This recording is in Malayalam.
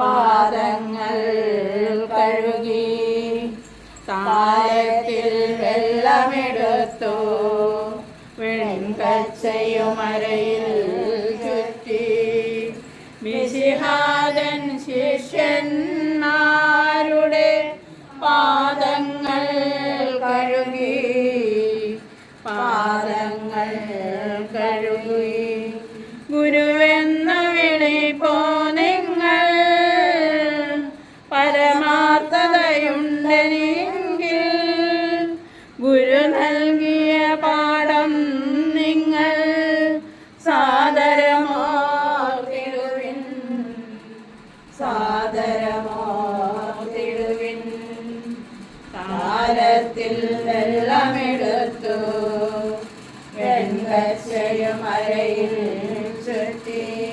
പാദങ്ങൾ കഴുകി താരത്തിൽ വെള്ളമെടുത്തു. വെൺകച്ചയുമരയിൽ ചുറ്റി. മിശിഹാദൻ ശിഷ്യന്മാരുടെ പാദങ്ങൾ കഴുകി. പാദങ്ങൾ കഴുകി. ഗുരുവെന്ന വിളിപ്പോ നിങ്ങൾ ഗുരു നൽകിയ പാഠം നിങ്ങൾ സാദരമോർത്തിടുവിൻ. സാദരമോർത്തിടുവിൻ. കാലത്തിൽ വെള്ളമെടുത്തു. വെൺകച്ചയും അരയിൽ ചുറ്റി.